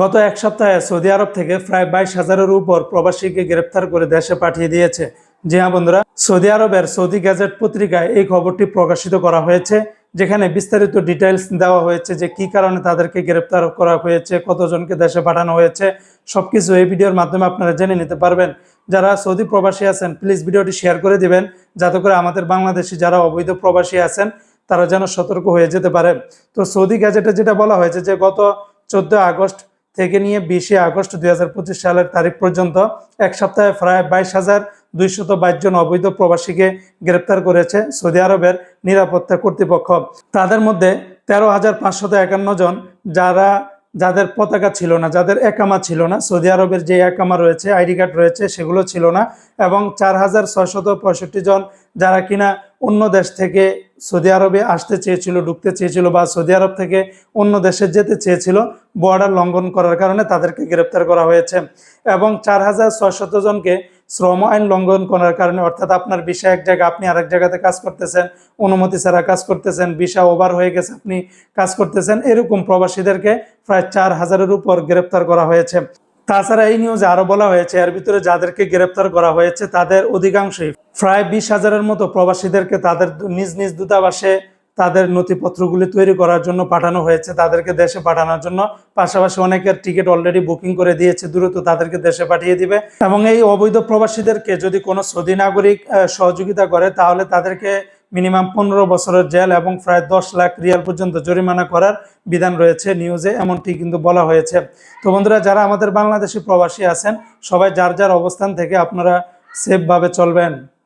গত এক সপ্তাহে সৌদি আরব থেকে প্রায় বাইশ হাজারের উপর প্রবাসীকে গ্রেপ্তার করে দেশে পাঠিয়ে দিয়েছে। জি হ্যাঁ বন্ধুরা, সৌদি আরবের সৌদি গ্যাজেট পত্রিকায় এই খবরটি প্রকাশিত করা হয়েছে, যেখানে বিস্তারিত ডিটেলস দেওয়া হয়েছে যে কি কারণে তাদেরকে গ্রেপ্তার করা হয়েছে, কতজনকে দেশে পাঠানো হয়েছে, সবকিছু এই ভিডিওর মাধ্যমে আপনারা জেনে নিতে পারবেন। যারা সৌদি প্রবাসী আছেন, প্লিজ ভিডিওটি শেয়ার করে দিবেন, যাতে করে আমাদের বাংলাদেশি যারা অবৈধ প্রবাসী আছেন, তারা যেন সতর্ক হয়ে যেতে পারে। তো সৌদি গ্যাজেটে যেটা বলা হয়েছে যে গত চোদ্দ আগস্ট থেকে নিয়ে বিশে আগস্ট দুই হাজার পঁচিশ সালের তারিখ পর্যন্ত এক সপ্তাহে প্রায় বাইশ হাজার দুইশত বাইশ জন অবৈধ প্রবাসীকে গ্রেপ্তার করেছে সৌদি আরবের নিরাপত্তা কর্তৃপক্ষ। তাদের মধ্যে তেরো হাজার পাঁচশত একান্ন জন যারা যাদের পতাকা ছিল না, যাদের একামা ছিল না, সৌদি আরবের যে একামা রয়েছে, আইডি কার্ড রয়েছে, সেগুলো ছিল না এবং চার হাজার পঁয়ষট্টি জন যারা কিনা অন্য দেশ থেকে সৌদি আরবে আসতে চেয়েছিল, ঢুকতে চেয়েছিল বা সৌদি আরব থেকে অন্য দেশে যেতে চেয়েছিল বর্ডার লঙ্ঘন করার কারণে তাদেরকে গ্রেপ্তার করা হয়েছে এবং চার হাজার জনকে শ্রম আইন লঙ্ঘন করার কারণে, অর্থাৎ আপনার বিষয় এক জায়গায় আপনি আরেক জায়গাতে কাজ করতেছেন, অনুমতি ছাড়া কাজ করতেছেন, ভিসা ওভার হয়ে গেছে, আপনি কাজ করতেছেন, এরকম প্রবাসীদেরকে প্রায় চার হাজারের উপর গ্রেপ্তার করা হয়েছে। তাছাড়া এই নিউজে আরও বলা হয়েছে, এর ভিতরে যাদেরকে গ্রেপ্তার করা হয়েছে তাদের অধিকাংশই প্রায় বিশ হাজারের মতো প্রবাসীদেরকে তাদের নিজ নিজ দূতাবাসে তাদের নথিপত্রগুলি তৈরি করার জন্য পাঠানো হয়েছে, তাদেরকে দেশে পাঠানোর জন্য। পাশাপাশি অনেকের টিকিট অলরেডি বুকিং করে দিয়েছে, দ্রুত তাদেরকে দেশে পাঠিয়ে দিবে। এবং এই অবৈধ প্রবাসীদেরকে যদি কোনো সৌদি নাগরিক সহযোগিতা করে, তাহলে তাদেরকে মিনিমাম পনেরো বছরের জেল এবং প্রায় দশ লাখ রিয়াল পর্যন্ত জরিমানা করার বিধান রয়েছে নিউজে, এমনটি কিন্তু বলা হয়েছে। তো বন্ধুরা, যারা আমাদের বাংলাদেশি প্রবাসী আছেন, সবাই যার যার অবস্থান থেকে আপনারা সেফভাবে চলবেন।